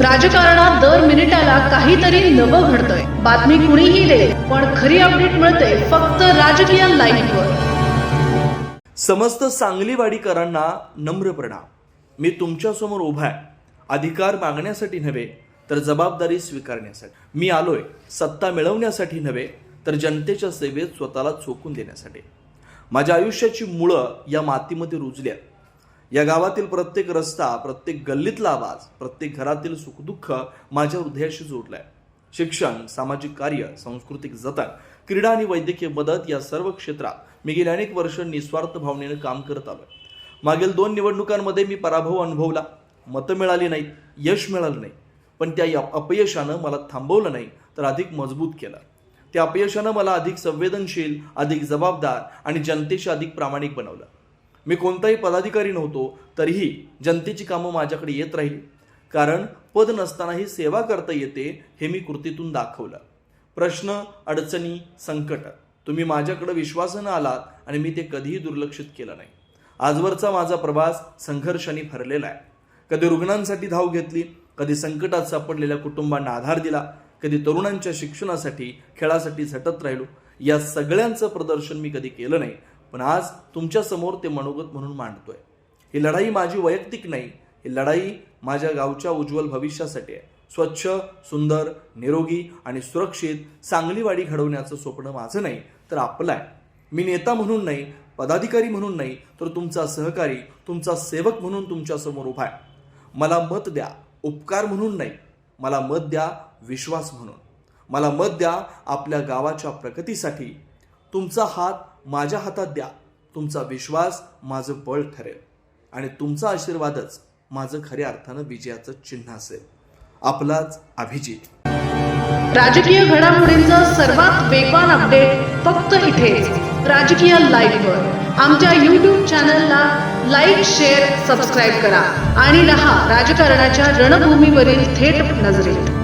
राजकारणात दर मिनिटाला काहीतरी नवं घडतंय. बातमी कुणीही दे पण खरी अपडेट मिळते फक्त राजकीय लाईव्हवर समस्त सांगलीवाडीकरांना नम्र प्रणाम. मी तुमच्यासमोर उभा आहे. अधिकार मागण्यासाठी नव्हे तर जबाबदारी स्वीकारण्यासाठी. मी आलोय सत्ता मिळवण्यासाठी नव्हे तर जनतेच्या सेवेत स्वतःला चोकून देण्यासाठी. माझ्या आयुष्याची मुळं या मातीमध्ये रुजल्या या गावातील प्रत्येक रस्ता प्रत्येक गल्लीतला आवाज प्रत्येक घरातील सुखदुःख माझ्या हृदयाशी जोडलाय. शिक्षण सामाजिक कार्य सांस्कृतिक जतन क्रीडा आणि वैद्यकीय मदत या सर्व क्षेत्रात मी गेली अनेक वर्ष निस्वार्थ भावनेनं काम करत आलोय. मागील दोन निवडणुकांमध्ये मी पराभव अनुभवला. मतं मिळाली नाहीत यश मिळालं नाही. पण त्या या अपयशानं मला थांबवलं नाही तर अधिक मजबूत केलं. त्या अपयशानं मला अधिक संवेदनशील अधिक जबाबदार आणि जनतेशी अधिक प्रामाणिक बनवलं. मी कोणताही पदाधिकारी नव्हतो तरीही जनतेची कामं माझ्याकडे येत राहिली. कारण पद नसतानाही सेवा करता येते हे मी कृतीतून दाखवलं. प्रश्न अडचणी संकट तुम्ही माझ्याकडे विश्वासानं आलात आणि मी ते कधीही दुर्लक्षित केलं नाही. आजवरचा माझा प्रवास संघर्षाने भरलेला आहे. कधी रुग्णांसाठी धाव घेतली कधी संकटात सापडलेल्या कुटुंबांना आधार दिला कधी तरुणांच्या शिक्षणासाठी खेळासाठी झटत राहिलो. या सगळ्यांचं प्रदर्शन मी कधी केलं नाही. पण आज तुमच्यासमोर ते मनोगत म्हणून मांडतोय. ही लढाई माझी वैयक्तिक नाही ही लढाई माझ्या गावच्या उज्ज्वल भविष्यासाठी आहे. स्वच्छ सुंदर निरोगी आणि सुरक्षित सांगलीवाडी घडवण्याचं स्वप्न माझं नाही तर आपलं आहे. मी नेता म्हणून नाही पदाधिकारी म्हणून नाही तर तुमचा सहकारी तुमचा सेवक म्हणून तुमच्यासमोर उभा आहे. मला मत द्या उपकार म्हणून नाही मला मत द्या विश्वास म्हणून. मला मत द्या आपल्या गावाच्या प्रगतीसाठी तुमचा हात माझ्या हातात द्या. तुमचा विश्वास माझं बळ ठरेल. आणि तुमचा आशीर्वादच माझं खऱ्या अर्थानं विजयाचं चिन्ह असेल. आपलाच अभिजित. राजकीय घडामोडींचं सर्वात वेगवान अपडेट फक्त इथे राजकीय लाईव्हवर आमच्या यूट्यूब चॅनलला लाईक शेअर सबस्क्राईब करा. आणि रहा राजकारणाच्या रणभूमीवरील थेट नजरेत.